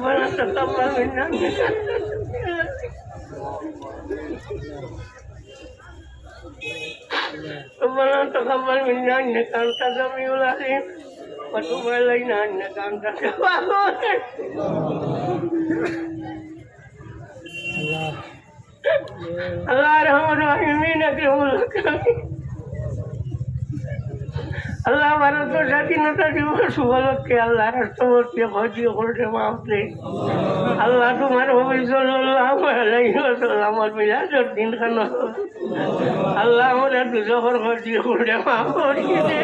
Bueno, se toma Kumana to kamar minyak ni kan ta jami ulah ni. Patu balai nan kan ta. আল্লাহ রহমান রহিমিন আল্লাহ ভারত স্বাধীনতা দিবস উপলক্ষে আল্লাহ রাষ্ট্রপতি ভজিও করে মাপতে আল্লাহ তোমার আমার মিলাজর দিন খান। আল্লাহ আমরা দুজোর হজি করে মাফ করিয়ে দে।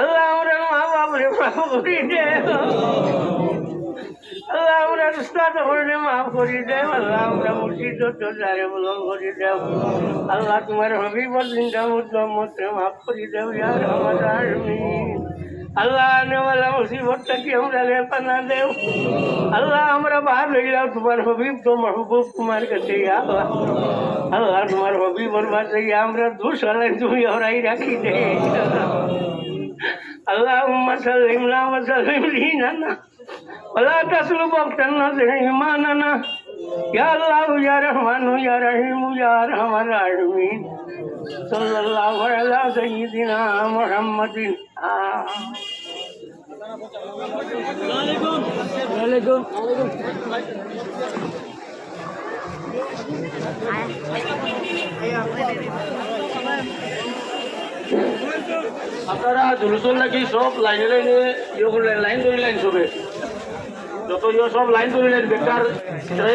আল্লাহ আমরা মা বাবরে মাফ করিয়ে দে। তোমার মাফ করি দেও আল্লাহ আমরা মুর্শিদ তোরে বুলন করি দেও আল্লাহ তোমার হবিবর জিন্দা মুহাম্মদ মাফ করি দেও ইয়া রহমান আমিন আল্লাহ আনেওয়ালা মুসিবতটা কি আমরা লেপা না দেও? আল্লাহ আমরা বাহার হইলাম তোমার হবিব তো মাহবুব তোমার কাছে, ইয়া আল্লাহ। আল্লাহ তোমার হবি হবিবর বাসে আমরা দোষ আলাই তুমি ওরাই রাখি দে। আল্লাহ সালিম না না। वला तसलुब अक्सरना से ईमानना या अल्लाह या रहमान या रहीम या रहमान। रहीम सल्लल्लाहु अलैहि सय्यदिना मुहम्मदिन। वालेकुम। আপনারা জুলুসুল নাকি সব লাইনে লাইনে লাইন ধরে লাইন সবে। যত ইয়ে সব লাইন ধরে নেন বেকার।